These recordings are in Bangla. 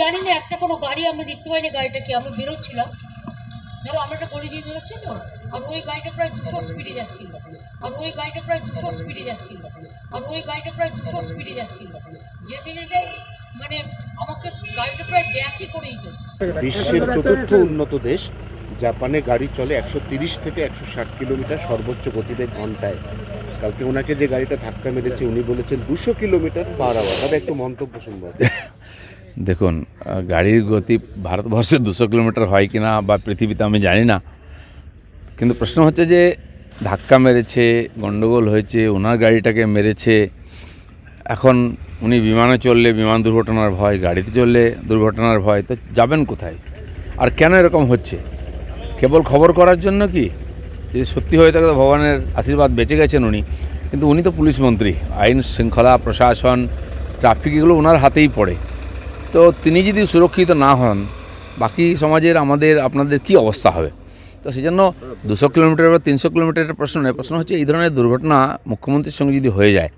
জানি না, একটা কোনো গাড়ি আমরা দেখতে পাইনি গাড়িটা কি আমরা বেরোচ্ছিলাম। ধরো আমরা একটা গড়ি দিয়ে বেরোচ্ছি তো, আর ওই গাড়িটা প্রায় দুশো স্পিডে যাচ্ছিল। আর ওই গাড়িটা প্রায় দুশো স্পিডে যাচ্ছিল। আর ওই গাড়িটা প্রায় দুশো স্পিডে যাচ্ছিল। যেতে যেতে মানে আমাকে গাড়িটা প্রায় ড্যাশই করে দিত। বিশ্বের চতুর্থ উন্নত দেশ, জাপানে গাড়ি চলে একশো তিরিশ থেকে একশো ষাট কিলোমিটার সর্বোচ্চ গতিবেগ ঘন্টায়। কালকে ওনাকে যে গাড়িটা ধাক্কা মেরেছে, উনি বলেছেন দুশো কিলোমিটার পার আওয়ার তাহলে একটু মন্তব্য শুনব। দেখুন গাড়ির গতি ভারতবর্ষে দুশো কিলোমিটার হয় কি না বা পৃথিবীতে আমি জানি না। কিন্তু প্রশ্ন হচ্ছে যে, ধাক্কা মেরেছে, গন্ডগোল হয়েছে, ওনার গাড়িটাকে মেরেছে, এখন উনি বিমানে চললে বিমান দুর্ঘটনার ভয়, গাড়িতে চললে দুর্ঘটনার ভয়, তো যাবেন কোথায়? আর কেন এরকম হচ্ছে? কেবল খবর করার জন্য কি? যদি সত্যি হয়ে থাকে তো ভগবানের আশীর্বাদ বেঁচে গেছেন উনি। কিন্তু উনি তো পুলিশ মন্ত্রী, আইন শৃঙ্খলা, প্রশাসন, ট্রাফিক, এগুলো ওনার হাতেই পড়ে। তো তিনি যদি সুরক্ষিত না হন বাকি সমাজের আমাদের আপনাদের কি অবস্থা হবে? তো সেই জন্য দুশো কিলোমিটার বা তিনশো কিলোমিটারের প্রশ্ন নয় প্রশ্ন হচ্ছে এই ধরনের দুর্ঘটনা মুখ্যমন্ত্রীর সঙ্গে যদি হয়ে যায়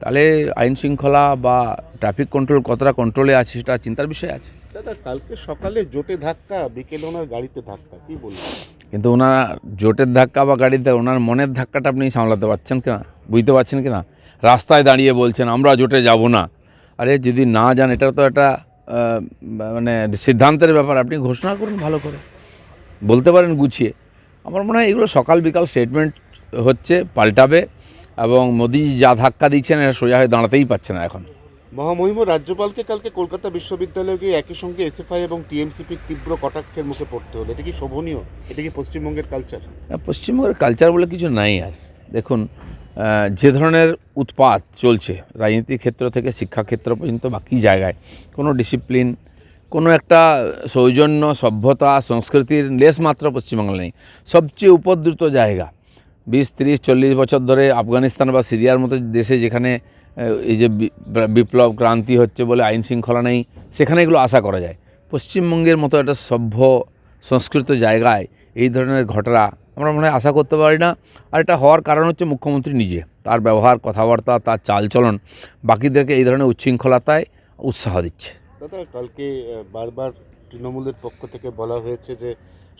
তাহলে আইন শৃঙ্খলা বা ট্রাফিক কন্ট্রোল কতটা কন্ট্রোলে আছে সেটা চিন্তার বিষয় আছে। দাদা কালকে সকালে জোটে ধাক্কা বিকেলে ওনার গাড়িতে ধাক্কা কি বলবেন? কিন্তু ওনার জোটের ধাক্কা বা গাড়িতে ওনার মনের ধাক্কাটা আপনি সামলাতে পারছেন কিনা? বুঝতে পারছেন কিনা? রাস্তায় দাঁড়িয়ে বলছেন আমরা জোটে যাব না। আরে যদি না যান এটা তো একটা মানে সিদ্ধান্তের ব্যাপার আপনি ঘোষণা করুন ভালো করে। বলতে পারেন গুছিয়ে। আমার মনে হয় এগুলো সকাল বিকাল স্টেটমেন্ট হচ্ছে পাল্টাবে এবং মোদি যা ধাক্কা দিচ্ছেন এটা সোজা হয়ে দাঁড়াতেই পারছে না এখন। মহামহিম রাজ্যপালকে কালকে কলকাতা বিশ্ববিদ্যালয়ে গিয়ে একই সঙ্গে এসএফআই এবং টিএমসিপির তীব্র কটাক্ষের মুখে পড়তে হলো। এটা কি শোভনীয়? এটা কি পশ্চিমবঙ্গের কালচার পশ্চিমবঙ্গের কালচার বলে কিছু নাই আর। দেখুন যে ধরনের উৎপাত চলছে রাজনীতি ক্ষেত্র থেকে শিক্ষাক্ষেত্র পর্যন্ত বাকি জায়গায়, কোনো ডিসিপ্লিন কোনো একটা সৌজন্য, সভ্যতা, সংস্কৃতির লেশ মাত্র পশ্চিমবাংলা নেই। সবচেয়ে উপদ্রুত জায়গা, বিশ, তিরিশ, চল্লিশ বছর ধরে আফগানিস্তান বা সিরিয়ার মতো দেশে যেখানে এই যে বিপ্লব, ক্রান্তি হচ্ছে বলে আইন শৃঙ্খলা নেই, সেখানে এগুলো আশা করা যায়। পশ্চিমবঙ্গের মতো একটা সভ্য, সংস্কৃত জায়গায় এই ধরনের ঘটনা আমরা মনে হয় আশা করতে পারি না। আর এটা হওয়ার কারণ হচ্ছে মুখ্যমন্ত্রী নিজে। তার ব্যবহার কথাবার্তা তার চালচলন বাকিদেরকে এই ধরনের উচ্ছৃঙ্খলতায় উৎসাহ দিচ্ছে। দাদা কালকে বারবার তৃণমূলের পক্ষ থেকে বলা হয়েছে যে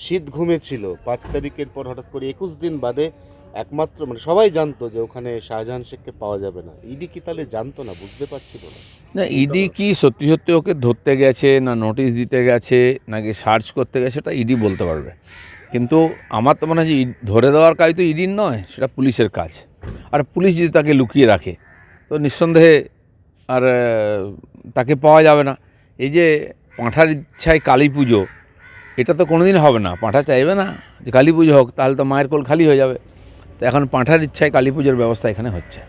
শীত ঘুমেছিল। পাঁচ তারিখের পর হঠাৎ করে একুশ দিন বাদে একমাত্র মানে সবাই জানতো যে ওখানে শাহজাহান শেখকে পাওয়া যাবে না। ইডি কি তাহলে জানতো না? বুঝতে পারছিল না না ইডি কি সত্যি সত্যি ওকে ধরতে গেছে না নোটিশ দিতে গেছে নাকি সার্চ করতে গেছে সেটা ইডি বলতে পারবে। কিন্তু আমার তো মনে হয় যে ধরে দেওয়ার কাজ তো ইডির নয়, সেটা পুলিশের কাজ। আর পুলিশ যদি তাকে লুকিয়ে রাখে, তো নিঃসন্দেহে আর তাকে পাওয়া যাবে না। এই যে পাঁঠার ইচ্ছায় কালী পুজো, এটা তো কোনোদিন হবে না। পাঁঠা চাইবে না যে কালী পুজো হোক, তাহলে তো মায়ের কোল খালি হয়ে যাবে। তো এখন পাঁঠার ইচ্ছায় কালী পুজোর ব্যবস্থা এখানে হচ্ছে।